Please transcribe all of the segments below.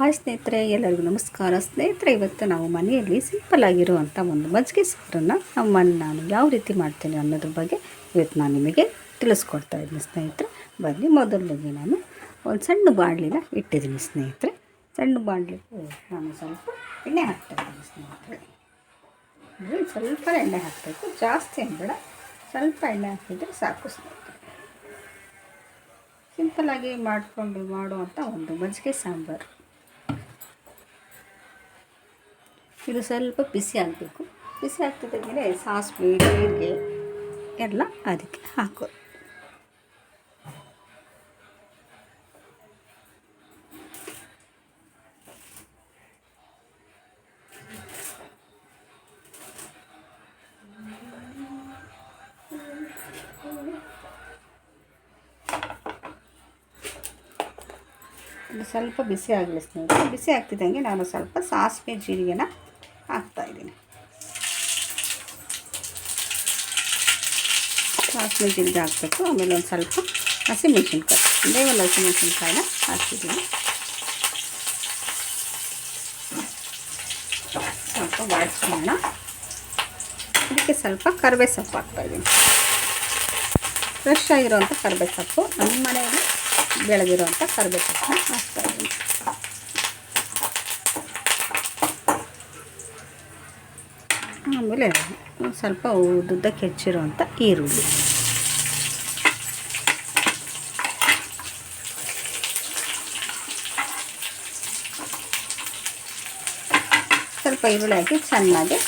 Hi ಸ್ನೇಹಿತರೆ, ಎಲ್ಲರಿಗೂ ನಮಸ್ಕಾರ. ಸ್ನೇಹಿತರೆ, ಇವತ್ತು ನಾವು ಮನೆಯಲ್ಲಿ ಸಿಂಪಲ್ ಆಗಿರುವಂಥ ಒಂದು ಮಜ್ಜಿಗೆ ಸಾರನ್ನು ನಮ್ಮನ್ನು ನಾನು ಯಾವ ರೀತಿ ಮಾಡ್ತೇನೆ ಅನ್ನೋದ್ರ ಬಗ್ಗೆ ಇವತ್ತು ನಾನು ನಿಮಗೆ ತಿಳಿಸ್ಕೊಡ್ತಾ ಇದ್ದೀನಿ ಸ್ನೇಹಿತರೆ. ಬನ್ನಿ, ಮೊದಲಿಗೆ ನಾನು ಒಂದು ಸಣ್ಣ ಬಾಣಲಿನ ಇಟ್ಟಿದ್ದೀನಿ ಸ್ನೇಹಿತರೆ. ಸಣ್ಣ ಬಾಣಲಿ ನಾನು ಸ್ವಲ್ಪ ಎಣ್ಣೆ ಹಾಕ್ತಾ ಇದ್ದೀನಿ ಸ್ನೇಹಿತರೆ ಸ್ವಲ್ಪ ಎಣ್ಣೆ ಹಾಕಬೇಕು. ಜಾಸ್ತಿ ಬೇಡ. ಸ್ವಲ್ಪ ಎಣ್ಣೆ ಹಾಕಿದರೆ ಸಾಕು ಸ್ನೇಹಿತರೆ. ಸಿಂಪಲ್ಲಾಗಿ ಮಾಡಿಕೊಂಡು ಮಾಡುವಂಥ ಒಂದು ಮಜ್ಜಿಗೆ ಸಾಂಬಾರು. ಇದು ಸ್ವಲ್ಪ ಬಿಸಿ ಆಗಬೇಕು. ಬಿಸಿ ಆಗ್ತಿದ್ದಂಗೆ ಸಾಸಿವೆ, ಜೀರಿಗೆ ಎಲ್ಲ ಅದಕ್ಕೆ ಹಾಕೋದು ಸ್ವಲ್ಪ ಬಿಸಿ ಆಗಲಿ ಸ್ನೇಹಿತರೆ, ಬಿಸಿ ಆಗ್ತಿದ್ದಂಗೆ ನಾನು ಸ್ವಲ್ಪ ಸಾಸಿವೆ, ಜೀರಿಗೆನ ಹಾಕ್ತಾಯಿದ್ದೀನಿ ಸಾಸಿವೆ ಜೀರಿಗೆ ಹಾಕಬೇಕು ಆಮೇಲೆ ಒಂದು ಸ್ವಲ್ಪ ಹಸಿಮೆಣ್ಸಿನ್ಕಾಯಿ ಒಂದೇ ಒಂದು ಹಸಿಮೆಣ್ಸಿನ್ಕಾಯಿನ ಹಾಕ್ತಿದ್ದೀನಿ ಸ್ವಲ್ಪ ಬಾಡಿಸ್ಕೊಳ್ಳೋಣ ಅದಕ್ಕೆ ಸ್ವಲ್ಪ ಕರಿಬೇ ಸೊಪ್ಪು ಹಾಕ್ತಾಯಿದ್ದೀನಿ ಫ್ರೆಶ್ ಆಗಿರೋವಂಥ ಕರಿಬೇ ಸೊಪ್ಪು ನಮ್ಮ ಮನೆಯಲ್ಲಿ ಬೆಳೆದಿರುವಂಥ ಕರಿಬೇ ಸೊಪ್ಪನ್ನ ಹಾಕ್ತಾಯಿದ್ದೀನಿ ಆಮೇಲೆ ಸ್ವಲ್ಪ ಉದ್ದಕ್ಕೆ ಹೆಚ್ಚಿರುವಂಥ ಈರುಳ್ಳಿ. ಸ್ವಲ್ಪ ಈರುಳ್ಳಿ ಹಾಕಿ ಚೆನ್ನಾಗಿ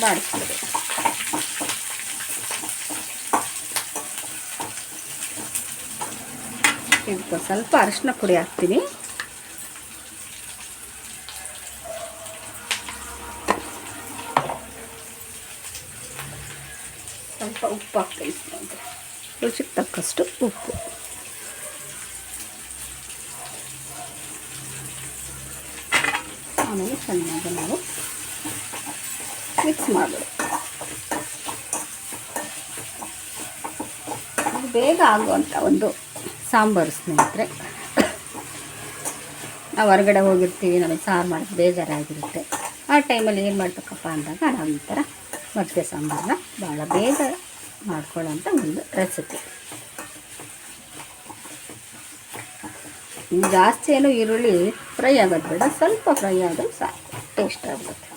ಬಾಡಿಸ್ಕೊಳ್ಬೇಕು. ಇದಕ್ಕೆ ಸ್ವಲ್ಪ ಅರಿಶಿನ ಪುಡಿ ಹಾಕ್ತೀನಿ. ಸ್ವಲ್ಪ ಉಪ್ಪು ಹಾಕ್ತೀನಿ ಸ್ನೇಹಿತರೆ ರುಚಿಗೆ ತಕ್ಕಷ್ಟು ಉಪ್ಪು. ಆಮೇಲೆ ಚೆನ್ನಾಗಿ ನಾವು ಮಿಕ್ಸ್ ಮಾಡಬೇಕು. ಬೇಗ ಆಗುವಂಥ ಒಂದು ಸಾಂಬಾರು ಸ್ನೇಹಿತರೆ. ನಾವು ಹೊರಗಡೆ ಹೋಗಿರ್ತೀವಿ, ನಮಗೆ ಸಾರು ಮಾಡೋಕ್ಕೆ ಬೇಜಾರಾಗಿರುತ್ತೆ. ಆ ಟೈಮಲ್ಲಿ ಏನು ಮಾಡಬೇಕಪ್ಪ ಅಂದಾಗ ನಾವು ಈ ಥರ ಮಜ್ಜಿಗೆ ಸಾಂಬಾರನ್ನ ಭಾಳ ಬೇಗ ಮಾಡ್ಕೊಳ್ಳೋಂಥ ಒಂದು ರೆಸಿಪಿ ಜಾಸ್ತಿ ಏನು ಈರುಳ್ಳಿ ಫ್ರೈ ಆಗೋದು ಬೇಡ, ಸ್ವಲ್ಪ ಫ್ರೈ ಆದರೂ ಸಾಕು ಟೇಸ್ಟ್ ಆಗುತ್ತೆ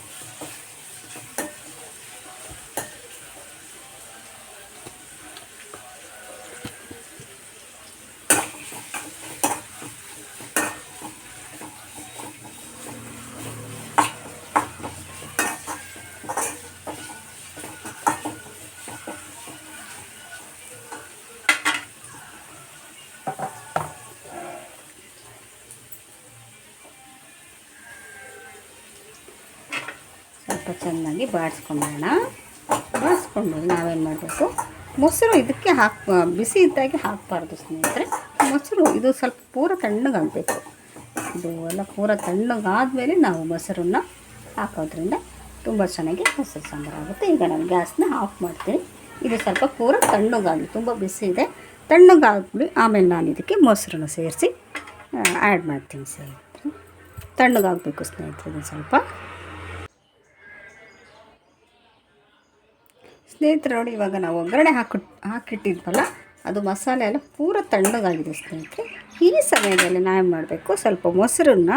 ಸ್ವಲ್ಪ ಚೆನ್ನಾಗಿ ಬಾಡಿಸ್ಕೊಂಡೋಣ ಬಾಡಿಸ್ಕೊಂಡು ನಾವೇನು ಮಾಡಬೇಕು? ಮೊಸರು ಇದಕ್ಕೆ ಹಾಕಿ ಬಿಸಿ ಇದ್ದಾಗೆ ಹಾಕಬಾರ್ದು ಸ್ನೇಹಿತರೆ. ಮೊಸರು ಇದು ಸ್ವಲ್ಪ ಪೂರ ತಣ್ಣಗಾಗಬೇಕು. ಇದು ಎಲ್ಲ ಪೂರ ತಣ್ಣಗಾದಮೇಲೆ ನಾವು ಮೊಸರನ್ನು ಹಾಕೋದ್ರಿಂದ ತುಂಬ ಚೆನ್ನಾಗಿ ಮೊಸರು ಸಾಂಬಾರು ಆಗುತ್ತೆ. ಈಗ ನಾನು ಗ್ಯಾಸ್ನ ಆಫ್ ಮಾಡ್ತೀನಿ. ಇದು ಸ್ವಲ್ಪ ಪೂರ ತಣ್ಣಗಾಗಲಿ, ತುಂಬ ಬಿಸಿ ಇದೆ. ತಣ್ಣಗಾಗ್ಬಿಡಿ ಆಮೇಲೆ ನಾನು ಇದಕ್ಕೆ ಮೊಸರನ್ನು ಸೇರಿಸಿ ಆ್ಯಡ್ ಮಾಡ್ತೀನಿ ಸ್ನೇಹಿತರೆ. ತಣ್ಣಗಾಗಬೇಕು ಸ್ನೇಹಿತರೆ, ಸ್ವಲ್ಪ. ಸ್ನೇಹಿತರೆ, ನೋಡಿ ಇವಾಗ ನಾವು ಒಗ್ಗರಣೆ ಹಾಕಿ ಹಾಕಿಟ್ಟಿದ್ವಲ್ಲ, ಅದು ಮಸಾಲೆ ಎಲ್ಲ ಪೂರ ತಣ್ಣಗಾಗಿದೆ ಸ್ನೇಹಿತರೆ. ಈ ಸಮಯದಲ್ಲಿ ನಾವೇನು ಮಾಡಬೇಕು, ಸ್ವಲ್ಪ ಮೊಸರನ್ನ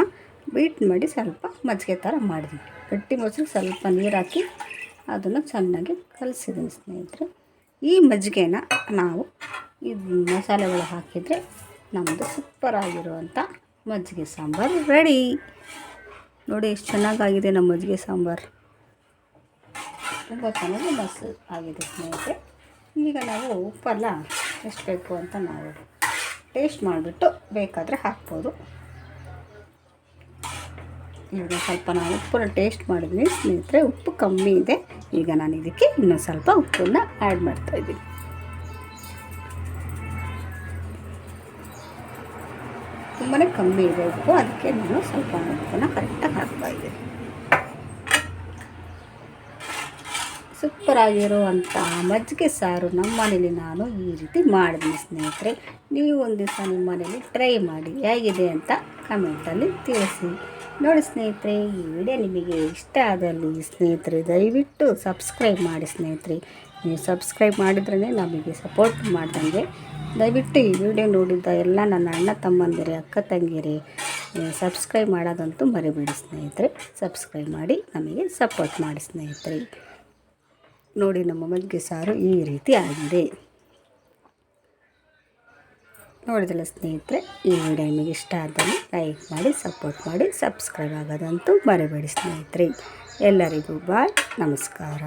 ಬೀಟ್ ಮಾಡಿ ಸ್ವಲ್ಪ ಮಜ್ಜಿಗೆ ಥರ ಮಾಡಿದ್ವಿ. ಗಟ್ಟಿ ಮೊಸರು, ಸ್ವಲ್ಪ ನೀರು ಹಾಕಿ ಅದನ್ನು ಚೆನ್ನಾಗಿ ಕಲಸಿದ್ದೀನಿ ಸ್ನೇಹಿತರೆ. ಈ ಮಜ್ಜಿಗೆನ ನಾವು ಈ ಮಸಾಲೆಗಳು ಹಾಕಿದರೆ ನಮ್ಮದು ಸೂಪರಾಗಿರುವಂಥ ಮಜ್ಜಿಗೆ ಸಾಂಬಾರು ರೆಡಿ ನೋಡಿ, ಎಷ್ಟು ಚೆನ್ನಾಗಾಗಿದೆ ನಮ್ಮ ಮಜ್ಜಿಗೆ ಸಾಂಬಾರು. ತುಂಬ ಚೆನ್ನಾಗಿ ಮಸ್ ಆಗಿದೆ ಸ್ನೇಹಿತರೆ. ಈಗ ನಾವು ಉಪ್ಪೆಲ್ಲ ಎಷ್ಟು ಬೇಕು ಅಂತ ನಾವು ಟೇಸ್ಟ್ ಮಾಡಿಬಿಟ್ಟು ಬೇಕಾದರೆ ಹಾಕ್ಬೋದು. ಈಗ ಸ್ವಲ್ಪ ನಾನು ಉಪ್ಪನ್ನ ಟೇಸ್ಟ್ ಮಾಡಿದ್ವಿ ಸ್ನೇಹಿತರೆ, ಉಪ್ಪು ಕಮ್ಮಿ ಇದೆ. ಈಗ ನಾನು ಇದಕ್ಕೆ ಇನ್ನೂ ಸ್ವಲ್ಪ ಉಪ್ಪನ್ನು ಆ್ಯಡ್ ಮಾಡ್ತಾಯಿದ್ದೀನಿ ತುಂಬಾ ಕಮ್ಮಿ ಇದೆ ಅದಕ್ಕೆ ನಾನು ಸ್ವಲ್ಪ ಉಪ್ಪನ್ನು ಕರೆಕ್ಟಾಗಿ ಹಾಕ್ತಾಯಿದ್ದೀನಿ ಸೂಪರ್ ಆಗಿರುವಂಥ ಮಜ್ಜಿಗೆ ಸಾರು ನಮ್ಮ ಮನೇಲಿ ನಾನು ಈ ರೀತಿ ಮಾಡಿದ್ದೀನಿ ಸ್ನೇಹಿತರೆ. ನೀವು ಒಂದು ದಿವಸ ನಿಮ್ಮ ಮನೇಲಿ ಟ್ರೈ ಮಾಡಿ ಹೇಗಿದೆ ಅಂತ ಕಮೆಂಟಲ್ಲಿ ತಿಳಿಸಿ. ನೋಡಿ ಸ್ನೇಹಿತರೆ, ಈ ವಿಡಿಯೋ ನಿಮಗೆ ಇಷ್ಟ ಆದಲ್ಲಿ ಸ್ನೇಹಿತರೆ, ದಯವಿಟ್ಟು ಸಬ್ಸ್ಕ್ರೈಬ್ ಮಾಡಿ ಸ್ನೇಹಿತರೆ. ನೀವು ಸಬ್ಸ್ಕ್ರೈಬ್ ಮಾಡಿದ್ರೇ ನಮಗೆ ಸಪೋರ್ಟ್ ಮಾಡ್ದಂಗೆ. ದಯವಿಟ್ಟು ಈ ವಿಡಿಯೋ ನೋಡಿದ್ದ ಎಲ್ಲ ನನ್ನ ಅಣ್ಣ ತಮ್ಮಂದಿರಿ, ಅಕ್ಕ ತಂಗಿರಿ ಸಬ್ಸ್ಕ್ರೈಬ್ ಮಾಡೋದಂತೂ ಮರಿಬೇಡಿ ಸ್ನೇಹಿತರೆ. ಸಬ್ಸ್ಕ್ರೈಬ್ ಮಾಡಿ ನಮಗೆ ಸಪೋರ್ಟ್ ಮಾಡಿ ಸ್ನೇಹಿತರೆ. ನೋಡಿ ನಮ್ಮ ಮಜ್ಜಿಗೆ ಸಾರು ಈ ರೀತಿ ಆಗಿದೆ. ನೋಡಿದಲ್ಲ ಸ್ನೇಹಿತರೆ, ಈ ವಿಡಿಯೋ ನಿಮಗೆ ಇಷ್ಟ ಆದರೆ ಲೈಕ್ ಮಾಡಿ ಸಪೋರ್ಟ್ ಮಾಡಿ ಸಬ್ಸ್ಕ್ರೈಬ್ ಆಗೋದಂತೂ ಮರಿಬೇಡಿ ಸ್ನೇಹಿತರೆ. ಎಲ್ಲರಿಗೂ ಬಾಯ್ ನಮಸ್ಕಾರ.